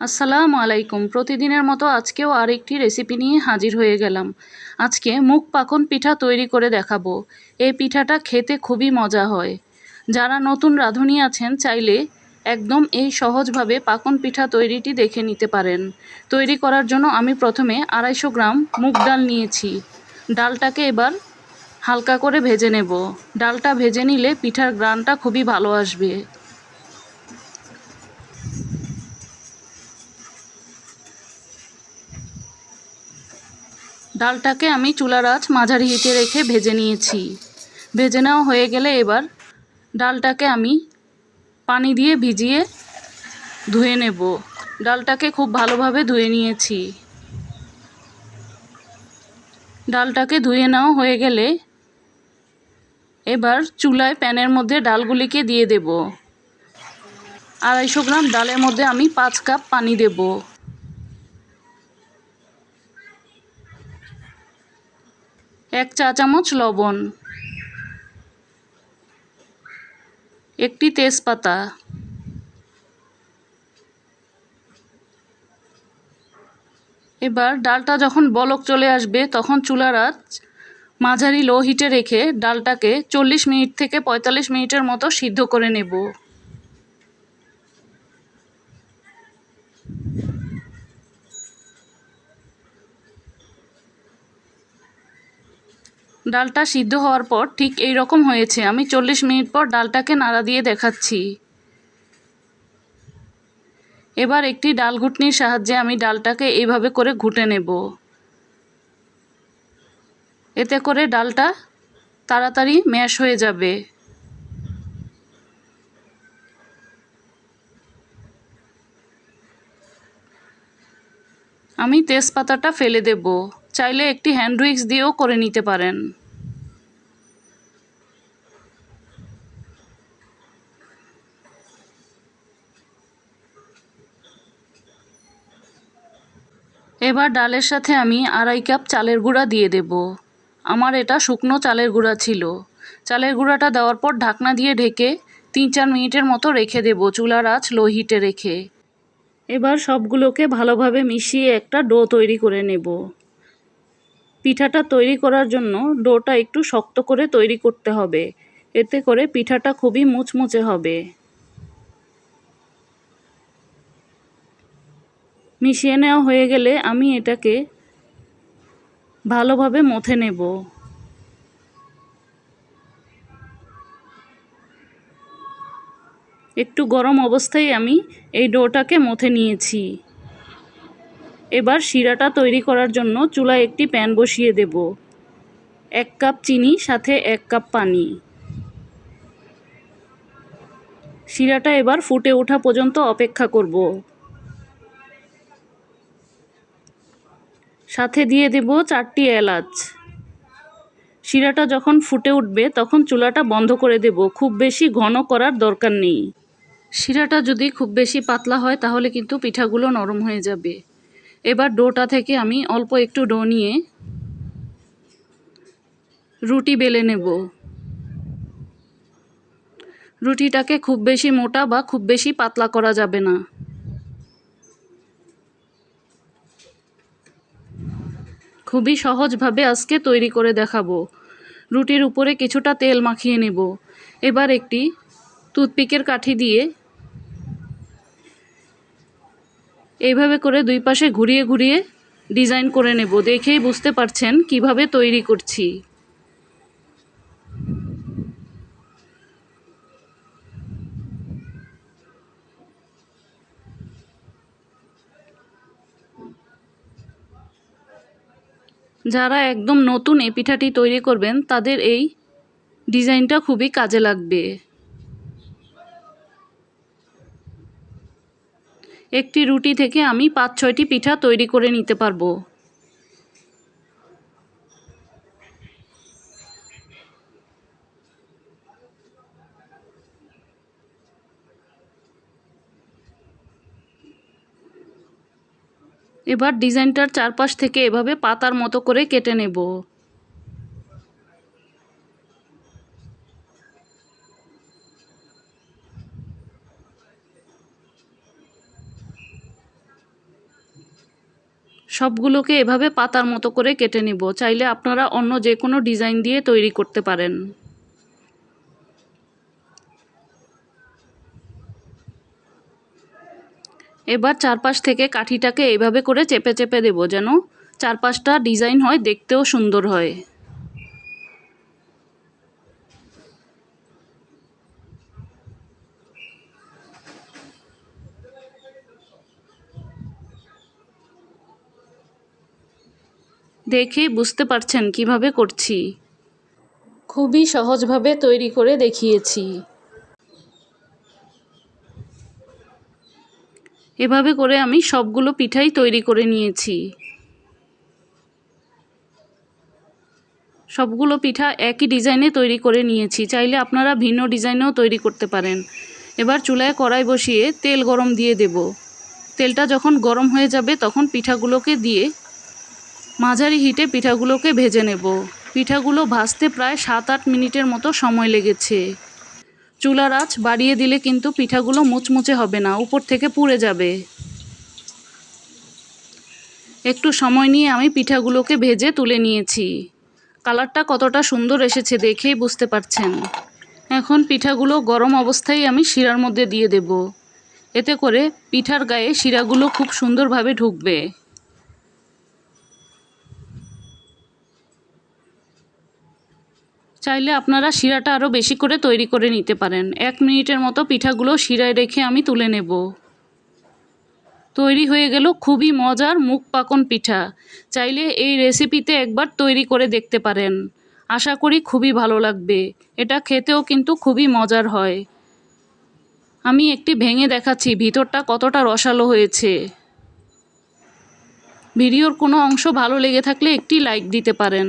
আসসালামু আলাইকুম। প্রতিদিনের মতো আজকেও আরেকটি রেসিপি নিয়ে হাজির হয়ে গেলাম। আজকে মুখ পাকন পিঠা তৈরি করে দেখাবো। এই পিঠাটা খেতে খুবই মজা হয়। যারা নতুন রাঁধুনি আছেন, চাইলে একদম এই সহজভাবে পাকন পিঠা তৈরিটি দেখে নিতে পারেন। তৈরি করার জন্য আমি প্রথমে আড়াইশো গ্রাম মুগ ডাল নিয়েছি। ডালটাকে এবার হালকা করে ভেজে নেব। ডালটা ভেজে নিলে পিঠার গ্রানটা খুবই ভালো আসবে। ডালটাকে আমি চুলার আঁচ মাঝারি হিটে রেখে ভেজে নিয়েছি। ভেজে নেওয়া হয়ে গেলে এবার ডালটাকে আমি পানি দিয়ে ভিজিয়ে ধুয়ে নেব। ডালটাকে খুব ভালোভাবে ধুয়ে নিয়েছি। ডালটাকে ধুয়ে নেওয়া হয়ে গেলে এবার চুলায় প্যানের মধ্যে ডালগুলিকে দিয়ে দেব। আড়াইশো গ্রাম ডালের মধ্যে আমি পাঁচ কাপ পানি দেবো। এক চা চামচ লবণ, একটি তেজপাতা, এবার ডালটা যখন বলক চলে আসবে তখন চুলার আঁচ মাঝারি লো হিটে রেখে ডালটাকে চল্লিশ মিনিট থেকে পঁয়তাল্লিশ মিনিটের মতো সিদ্ধ করে নেব। ডালটা সিদ্ধ হওয়ার পর ঠিক এই রকম হয়েছে। আমি চল্লিশ মিনিট পর ডালটাকে নাড়া দিয়ে দেখাচ্ছি। এবার একটি ডাল ঘুটনির সাহায্যে আমি ডালটাকে এইভাবে করে ঘুটে নেব। এতে করে ডালটা তাড়াতাড়ি ম্যাশ হয়ে যাবে। আমি তেজপাতাটা ফেলে দেব। চাইলে একটি হ্যান্ড উইক্স দিয়েও করে নিতে পারেন। এবার ডালের সাথে আমি আড়াই কাপ চালের গুঁড়া দিয়ে দেব। আমার এটা শুকনো চালের গুঁড়া ছিল। চালের গুঁড়াটা দেওয়ার পর ঢাকনা দিয়ে ঢেকে তিন চার মিনিটের মতো রেখে দেব চুলার আঁচ লো হিটে রেখে। এবার সবগুলোকে ভালোভাবে মিশিয়ে একটা ডো তৈরি করে নেব। পিঠাটা তৈরি করার জন্য ডোটা একটু শক্ত করে তৈরি করতে হবে। এতে করে পিঠাটা খুবই মুচমুচে হবে। মিশিয়ে নেওয়া হয়ে গেলে আমি এটাকে ভালোভাবে মথে নেব। একটু গরম অবস্থায় আমি এই ডোটাকে মথে নিয়েছি। এবার শিরাটা তৈরি করার জন্য চুলায় একটি প্যান বসিয়ে দেব। এক কাপ চিনি, সাথে এক কাপ পানি। শিরাটা এবার ফুটে ওঠা পর্যন্ত অপেক্ষা করব। সাথে দিয়ে দেব চারটি এলাচ। শিরাটা যখন ফুটে উঠবে, তখন চুলাটা বন্ধ করে দেব। খুব বেশি ঘন করার দরকার নেই। শিরাটা যদি খুব বেশি পাতলা হয়, তাহলে কিন্তু পিঠাগুলো নরম হয়ে যাবে। এবার ডোটা থেকে আমি অল্প একটু ডো নিয়ে রুটি বেলে নেব। রুটিটাকে খুব বেশি মোটা বা খুব বেশি পাতলা করা যাবে না। খুবই সহজভাবে আজকে তৈরি করে দেখাবো। রুটির উপরে কিছুটা তেল মাখিয়ে নেব। এবার একটি টুথপিকের কাঠি দিয়ে এইভাবে করে দুই পাশে ঘুরিয়ে ঘুরিয়ে ডিজাইন করে নেব। দেখেই বুঝতে পারছেন কীভাবে তৈরি করছি। যারা একদম নতুন এই পিঠাটি তৈরি করবেন, তাদের এই ডিজাইনটা খুবই কাজে লাগবে। একটি রুটি থেকে আমি পাঁচ, ছয়টি পিঠা তৈরি করে নিতে পারব। এবার ডিজাইনটার চারপাশ থেকে এভাবে পাতার মতো করে কেটে নেব। সবগুলোকে এভাবে পাতার মতো করে কেটে নিব। চাইলে আপনারা অন্য যে কোনো ডিজাইন দিয়ে তৈরি করতে পারেন। এবার চারপাশ থেকে কাঠিটাকে এইভাবে করে চেপে চেপে দেব যেন চারপাশটা ডিজাইন হয়, দেখতেও সুন্দর হয়। দেখে বুঝতে পারছেন কীভাবে করছি। খুবই সহজভাবে তৈরি করে দেখিয়েছি। এভাবে করে আমি সবগুলো পিঠাই তৈরি করে নিয়েছি। সবগুলো পিঠা একই ডিজাইনে তৈরি করে নিয়েছি। চাইলে আপনারা ভিন্ন ডিজাইনেও তৈরি করতে পারেন। এবার চুলায় কড়াই বসিয়ে তেল গরম দিয়ে দেব। তেলটা যখন গরম হয়ে যাবে তখন পিঠাগুলোকে দিয়ে মাঝারি হিটে পিঠাগুলোকে ভেজে নেব। পিঠাগুলো ভাজতে প্রায় সাত আট মিনিটের মতো সময় লেগেছে। চুলার আঁচ বাড়িয়ে দিলে কিন্তু পিঠাগুলো মুচমুচে হবে না, উপর থেকে পুড়ে যাবে। একটু সময় নিয়ে আমি পিঠাগুলোকে ভেজে তুলে নিয়েছি। কালারটা কতটা সুন্দর এসেছে দেখেই বুঝতে পারছেন। এখন পিঠাগুলো গরম অবস্থায় আমি শিরার মধ্যে দিয়ে দেব। এতে করে পিঠার গায়ে শিরাগুলো খুব সুন্দরভাবে ঢুকবে। চাইলে আপনারা শিরাটা আরও বেশি করে তৈরি করে নিতে পারেন। এক মিনিটের মতো পিঠাগুলো শিরায় রেখে আমি তুলে নেব। তৈরি হয়ে গেল খুবই মজার মুখ পাকন পিঠা। চাইলে এই রেসিপিতে একবার তৈরি করে দেখতে পারেন। আশা করি খুবই ভালো লাগবে। এটা খেতেও কিন্তু খুবই মজার হয়। আমি একটি ভেঙে দেখাচ্ছি, ভিতরটা কতটা রসালো হয়েছে। ভিডিওর কোনো অংশ ভালো লেগে থাকলে একটি লাইক দিতে পারেন।